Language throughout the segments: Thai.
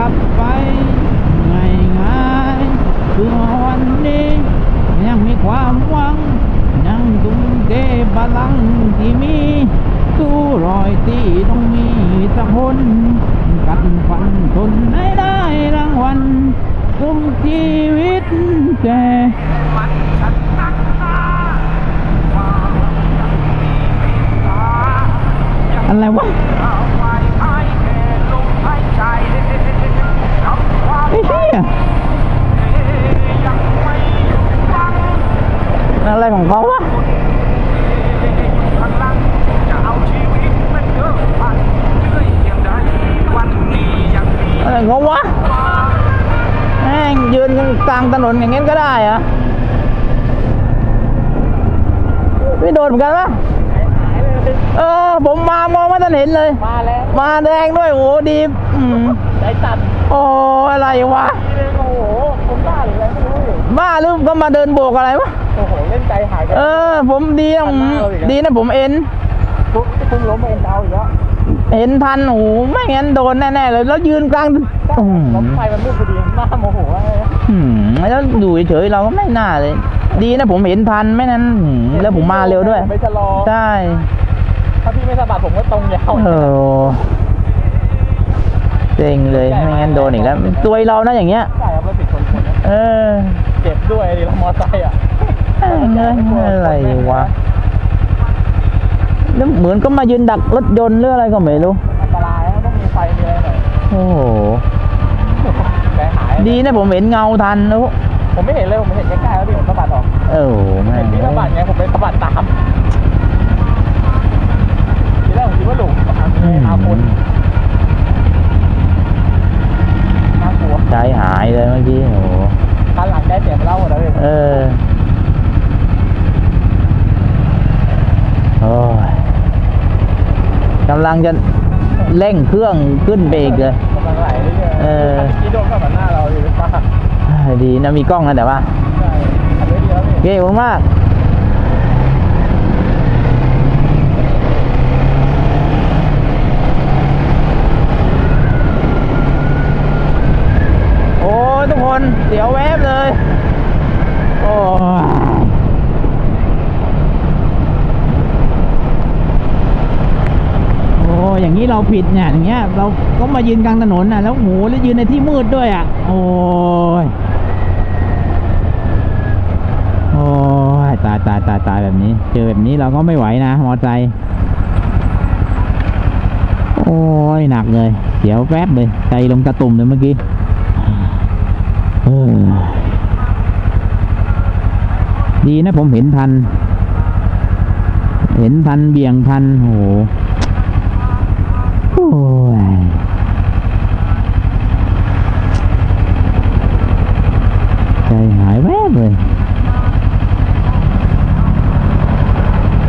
กลับไปง่ายง่ายคือวันนี้ ยังมีความหวัง ยังตุ้มเทพลังที่มีตู้รอยตีต้องมีสะพนกันฟันทนให้ได้รางวัลสมชีวิตแกอะไรวะ กลางถนนอย่างงี้ก็ได้เหรอะไม่โดนเหมือนกันปะเออ ผมมามองไม่ทันเห็นเลย มาแล้ว มาแดงด้วย โอ้โหดีอืมใจตัด โอ้อะไรวะนี่เลยโอ้โห ผมบ้าหรืออะไรไม่รู้ดิบ้าหรือก็มาเดินโบกอะไรวะ โอ้โห เล่นใจหายกัน เออ ผมดีนะผมดีนะผมเอ็นปุ๊บพุ่งล้มไปเอ็นดาวอีกแล้ว เห็นทันโอ้โหไม่งั้นโดนแน่ๆเลยแล้วยืนกลางอืมล้มไฟมันมืดพอดีหน้าโมโหอะไรนะอืมแล้วอยู่เฉยๆเราก็ไม่น่าเลย ดีนะผมเห็นทันไม่นั้นอืมแล้วผมมาเร็วด้วย ไม่ชะลอใช่ถ้าพี่ไม่สะบัดผมก็ตรงยาวเออเซ็งเลยไม่งั้นโดนอีกแล้วตัวเรานะอย่างเงี้ย ใช่ครับรถติดคนคนนะเออเจ็บด้วยดิเรามอไซค์อะ เอ้ยเงินอะไรวะแล้ว เหมือนก็มายืนดักรถยนต์หรืออะไรก็ไม่รู้อันตรายนะต้องมีไฟมีอะไรหน่อยโอ้โหใจหายดีนะผมเห็นเงาทันแล้วผมไม่เห็นเลยผมเห็นใกล้ๆแล้วพี่ผมสะบัดออกเออแม่เห็นงพี่สะบัดไงผมไปสะบัดตามทีแรกผมคิดว่าหลุมอาคนน่ากลัวใจหายเลยเมื่อกี้โอ้โหคันหลังได้เสียงมาเล่าหมดแล้วพี่เออโอ้ยกำ ลังจะเร่งเครื่องขึ้นไปอีกเลยกำลังไหลเรื่อยๆเออคันนี้โดนเข้ากับหน้าเราอยู่มากดีนะมีกล้องนะแต่ว่าใช่อันนี้ดีแล้วพี่เก่งมากโอ้ยทุกคนเสียวแวบเลย โอ้ยโอย่างนี้เราผิดเนี่ยอย่างเงี้ยเราก็มายืนกลางถนนน่ะแล้วโหแล้วยืนในที่มืดด้วยอะ โอ้ยโอ้ยตายตายตายตายแบบนี้ เจอแบบนี้เราก็ไม่ไหวนะมอไซค์โอ้ยหนักเลยเสียวแป๊บเลยใจลงตะตุ่มเลยเมื่อกี้ดีนะผมเห็นทัน เห็นทันเบี่ยงทันโอ้โหโอ้ยใจหายแวบเลย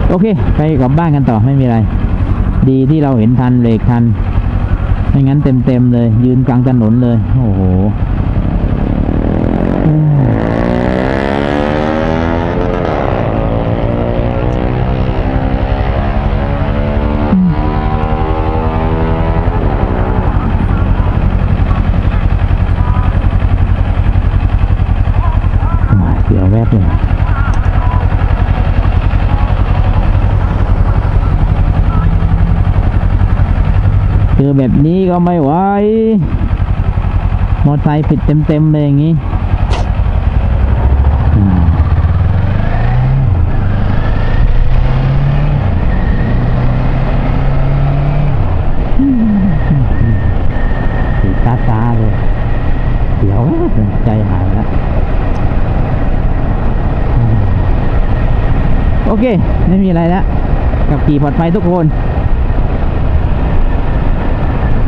โอเค ไปกลับบ้านกันต่อไม่มีอะไร ดีที่เราเห็นทันเบรกทัน ไม่งั้นเต็มๆเลย ยืนกลางถนนเลย โอ้โหเอ้ยมาเสียวแวบเลย อแบบนี้ก็ไม่ไหว มอไซค์ผิดเต็มๆเลยอย่างนี้อืมสีตาตาเลยเดี๋ยวใจหายแล้วโอเค ไม่มีอะไรแล้วกับขี่ปลอดภัยทุกคน